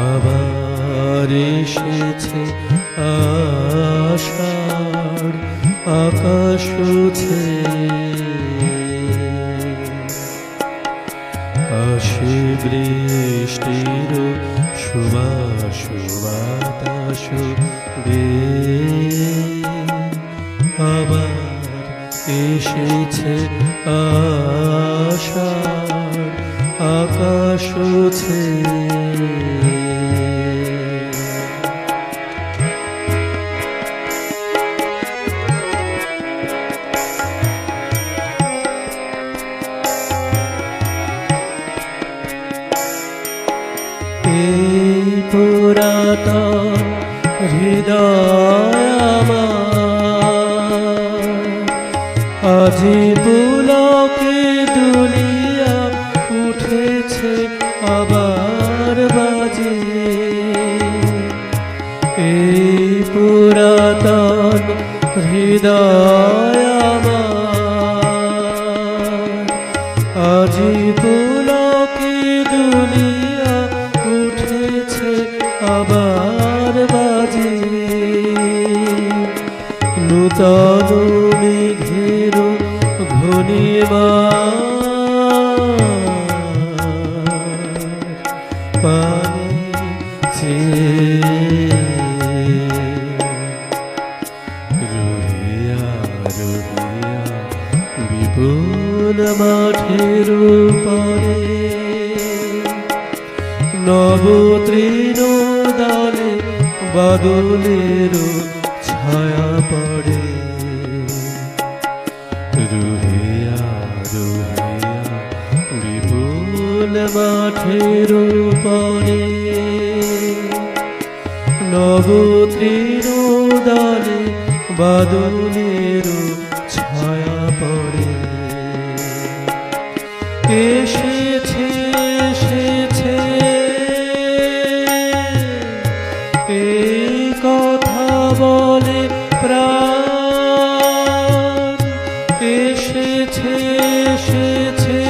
আবার এসেছে আষাঢ় আকাশ আসে বৃষ্টির সুবাস বাতাস বেয়ে আবার এসেছে আষাঢ় আকাশ পুরাতন হৃদয় পুরাতন হৃদয় আজি পুলকে দুলিয়া উঠেছে আবার বাজে। নূতন মেঘের ঘনিমা বিপুল মাঠের পরে নব তৃণ দলে বাদলের ছায়া পড়ে। রুহিয়া রুহিয়া বিপুল মাঠের পরে নব তৃণ দলে বাদলের ছায়া এসেছে এসেছে। এই কথা বলে প্রাণ এসেছে এসেছে।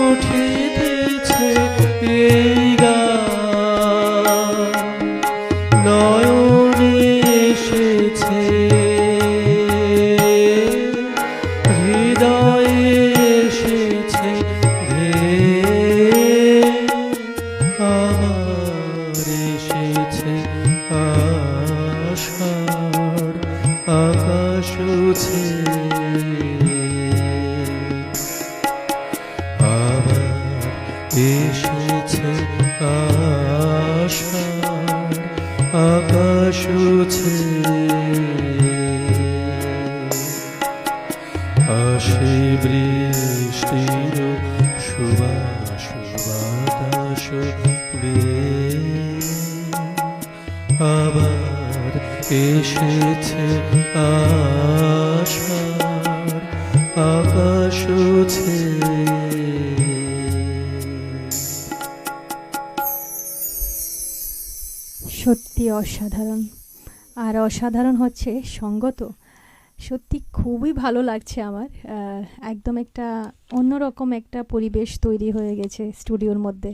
উঠিতেছে এই এসেছে আকাশ উছে আসে বৃষ্টির সুবাস বাতাস আবার এসেছে আষাঢ় আকাশ উছে সত্যি অসাধারণ। আর অসাধারণ হচ্ছে সঙ্গত। সত্যি খুবই ভালো লাগছে আমার। একদম একটা অন্যরকম একটা পরিবেশ তৈরি হয়ে গেছে স্টুডিওর মধ্যে।